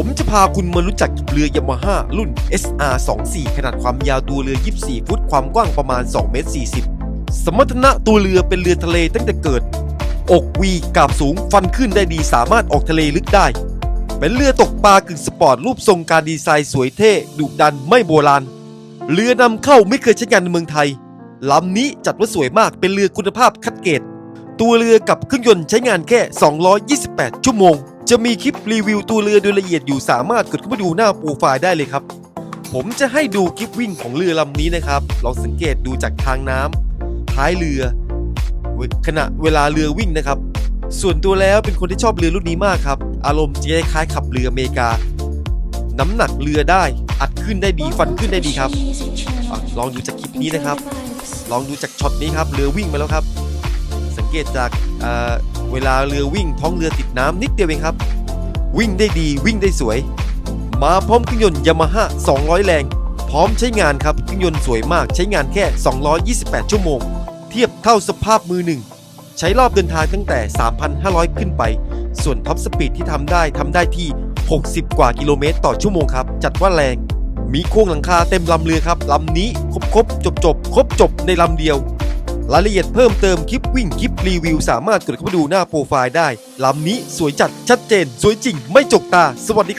ผมจะพาคุณมารู้จักกับเรือยามาฮ่ารุ่น SR 2 4 ขนาดความยาวตัวเรือ 24 ฟุต ความกว้างประมาณ 2 เมตร 40 สมรรถนะตัวเรือเป็นเรือทะเลตั้งแต่เกิด อกวีกาบสูงฟันขึ้นได้ดีสามารถออกทะเลลึกได้ เป็นเรือตกปลากึ่งสปอร์ตรูปทรงการดีไซน์สวยเท่ดุดันไม่โบราณ เรือนำเข้าไม่เคยใช้งานในเมืองไทยลำนี้จัดว่าสวยมากเป็นเรือคุณภาพคัดเกรดตัวเรือกับเครื่องยนต์ใช้งานแค่ 228 ชั่วโมง จะมีคลิปรีวิวตัวเรือโดยละเอียดอยู่สามารถกดเข้าไปดูหน้าโปรไฟล์ได้เลยครับ ผมจะให้ดูคลิปวิ่งของเรือลำนี้นะครับ ลองสังเกตดูจากทางน้ำท้ายเรือ ขณะเวลาเรือวิ่งนะครับ ส่วนตัวแล้วเป็นคนที่ชอบเรือรุ่นนี้มากครับ อารมณ์จะคล้ายขับเรืออเมริกา น้ำหนักเรือได้อัดขึ้นได้ดีฟันขึ้นได้ดีครับอลองดูจากคลิปนี้นะครับ ลองดูจากช็อตนี้ครับเรือวิ่งมาแล้วครับ สังเกตจาก เวลาเรือวิ่งท้องเรือติดน้ำนิดเดียวเองครับ วิ่งได้ดีวิ่งได้สวย มาพร้อมเครื่องยนต์ยามาฮ่า200 แรง พร้อมใช้งานครับเครื่องยนต์สวยมากใช้งานแค่ 228 ชั่วโมง เทียบเท่าสภาพมือหนึ่ง ใช้รอบเดินทางตั้งแต่ 3,500 ขึ้นไป ส่วนท็อปสปีดที่ทำได้ทำได้ที่ 60 กว่ากิโลเมตรต่อชั่วโมงครับ จัดว่าแรงมีโครงหลังคาเต็มลำเรือครับลำนี้ครบครบจบจบครบจบในลำเดียว รายละเอียดเพิ่มเติมคลิปวิ่งคลิปรีวิว สามารถกดเข้าไปดูหน้าโปรไฟล์ได้ลำนี้สวยจัดชัดเจน สวยจริง ไม่จกตา สวัสดีครับ